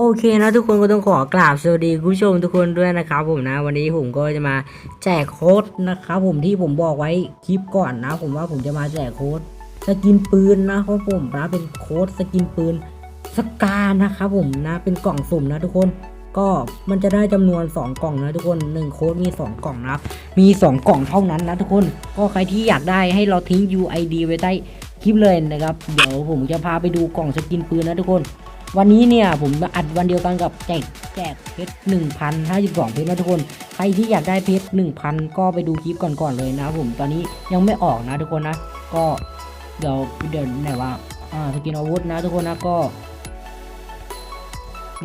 โอเคนะทุกคนก็ต้องขอกราบสวัสดีคุณผู้ชมทุกคนด้วยนะครับผมนะวันนี้ผมก็จะมาแจกโค้ดนะครับผมที่ผมบอกไว้คลิปก่อนนะ ผมว่าผมจะมาแจกโค้ดสกินปืนนะครับผมนะเป็นโค้ดสกินปืนสกานะครับผมนะเป็นกล่องสุ่มนะทุกคนก็มันจะได้จำนวน 2 กล่องนะทุกคน1โค้ดมี 2 กล่องนะครับมี 2 กล่องเท่านั้นนะทุกคนก็ใครที่อยากได้ให้เราทิ้ง UID ไว้ใต้คลิปเลยนะครับ เดี๋ยวผมจะพาไปดูกล่องสกินปืนนะทุกคน วันนี้เนี่ยผมอัดวันเดียวกันกับแจกแจกเพชรหนึ่งพันห้าสิบสองเพชรนะทุกคน ใครที่อยากได้เพชรหนึ่งพันก็ไปดูคลิปก่อนๆเลยนะครับผมตอนนี้ยังไม่ออกนะทุกคนนะ ก็เดี๋ยวเดี๋ยวไหนว่าอ่าสกินอาวุธนะทุกคนนะก็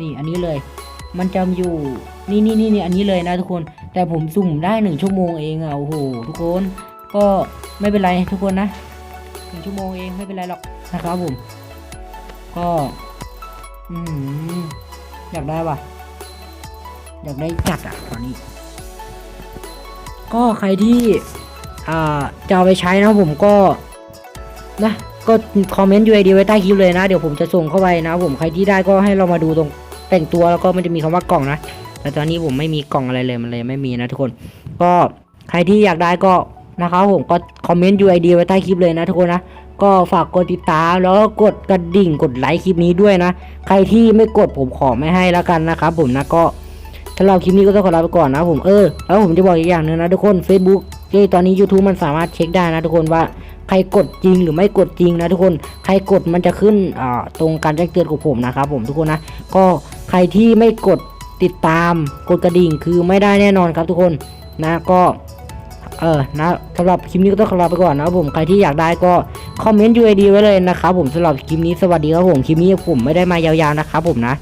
นี่อันนี้เลย มันจะอยู่นี่นี่นี่นี่อันนี้เลยนะทุกคน แต่ผมสุ่มได้หนึ่งชั่วโมงเองอะโอ้โหทุกคนก็ไม่เป็นไรทุกคนนะหนึ่งชั่วโมงเองไม่เป็นไรหรอกนะครับผม ก็ อืมอยากได้ว่ะ อยากได้จัดอะตอนนี้ ก็ใครที่ อ่า จะเอาไปใช้นะผมก็ นะ ก็คอมเมนต์ UID ไว้ใต้คลิปเลยนะ เดี๋ยวผมจะส่งเข้าไปนะผมใครที่ได้ก็ให้เรามาดูตรงแต่งตัวแล้วก็มันจะมีคำว่ากล่องนะ แต่ตอนนี้ผมไม่มีกล่องอะไรเลยมันเลยไม่มีนะทุกคน ก็ใครที่อยากได้ก็นะครับผมก็คอมเมนต์ UID ไว้ใต้คลิปเลยนะทุกคนนะ ก็ฝากกดติดตามแล้วก็กดกระดิ่งกดไลค์คลิปนี้ด้วยนะ ใครที่ไม่กดผมขอไม่ให้แล้วกันนะครับผมนะก็สำหรับคลิปนี้ก็ต้องขอลาไปก่อนนะผมเออแล้วผมจะบอกอีกอย่างหนึงนะทุกคน Facebook ที่ตอนนี้ YouTube มันสามารถเช็คได้นะทุกคนว่าใครกดจริงหรือไม่กดจริงนะทุกคนใครกดมันจะขึ้นตรงการแจ้งเตือนของผมนะครับผมทุกคนนะก็ใครที่ไม่กดติดตามกดกระดิ่งคือไม่ได้แน่นอนครับทุกคนนะก็ เออนะสำหรับคลิปนี้ก็ต้องขอลาไปก่อนนะครับผมใครที่อยากได้ก็คอมเมนต์ UID ไว้เลยนะครับผมสำหรับคลิปนี้สวัสดีครับผมคลิปนี้ผมไม่ได้มายาวๆนะครับผมนะ